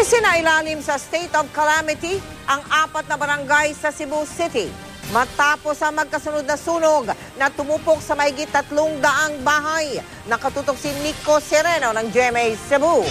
Isinailalim sa state of calamity ang apat na barangay sa Cebu City matapos ang magkasunod na sunog na tumupok sa mahigit tatlong daang bahay. Nakatutok si Nico Sereno ng GMA Cebu.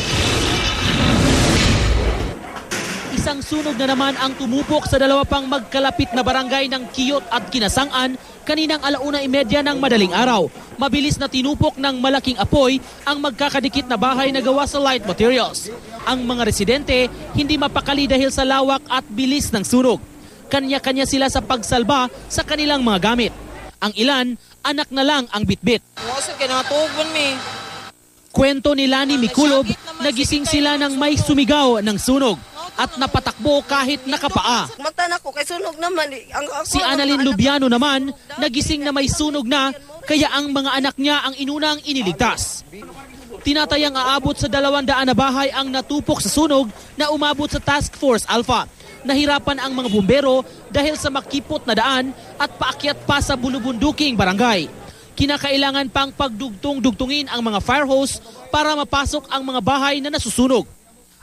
Isang sunog na naman ang tumupok sa dalawa pang magkalapit na barangay ng Kiyot at Kinasangan kaninang alauna imedya ng madaling araw. Mabilis na tinupok ng malaking apoy ang magkakadikit na bahay na gawa sa light materials. Ang mga residente hindi mapakali dahil sa lawak at bilis ng sunog. Kanya-kanya sila sa pagsalba sa kanilang mga gamit. Ang ilan, anak na lang ang bitbit. Kwento ni Lani Mikulob, nagising sila nang may sumigaw ng sunog at napatakbo kahit nakapaa. Mata na ko kay sunog naman. eh. Ang ako, Si Annalyn Lubiano naman, nagising na may sunog na, kaya ang mga anak niya ang inunang iniligtas. Tinatayang aabot sa dalawang daan na bahay ang natupok sa sunog na umabot sa Task Force Alpha. Nahirapan ang mga bumbero dahil sa makipot na daan at paakyat pa sa bulubunduking barangay. Kinakailangan pang pagdugtong-dugtungin ang mga fire hose para mapasok ang mga bahay na nasusunog.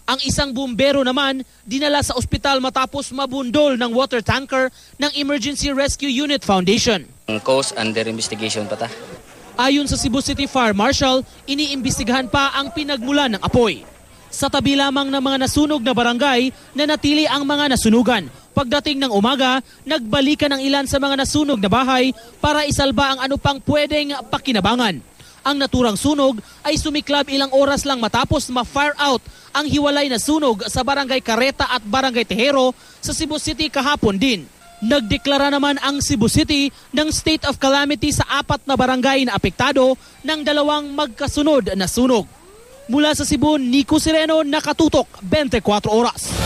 Ang isang bumbero naman dinala sa ospital matapos mabundol ng water tanker ng Emergency Rescue Unit Foundation. Cause under investigation pa ta. Ayon sa Cebu City Fire Marshal, iniimbestigahan pa ang pinagmulan ng apoy. Sa tabi lamang ng mga nasunog na barangay, nanatili ang mga nasunugan. Pagdating ng umaga, nagbalikan ang ilan sa mga nasunog na bahay para isalba ang ano pang pwedeng pakinabangan. Ang naturang sunog ay sumiklab ilang oras lang matapos ma-fire out ang hiwalay na sunog sa barangay Careta at barangay Tejero sa Cebu City kahapon din. Nagdeklara naman ang Cebu City ng state of calamity sa apat na barangay na apektado ng dalawang magkasunod na sunog. Mula sa Cebu, Nico Sireno, nakatutok 24 oras.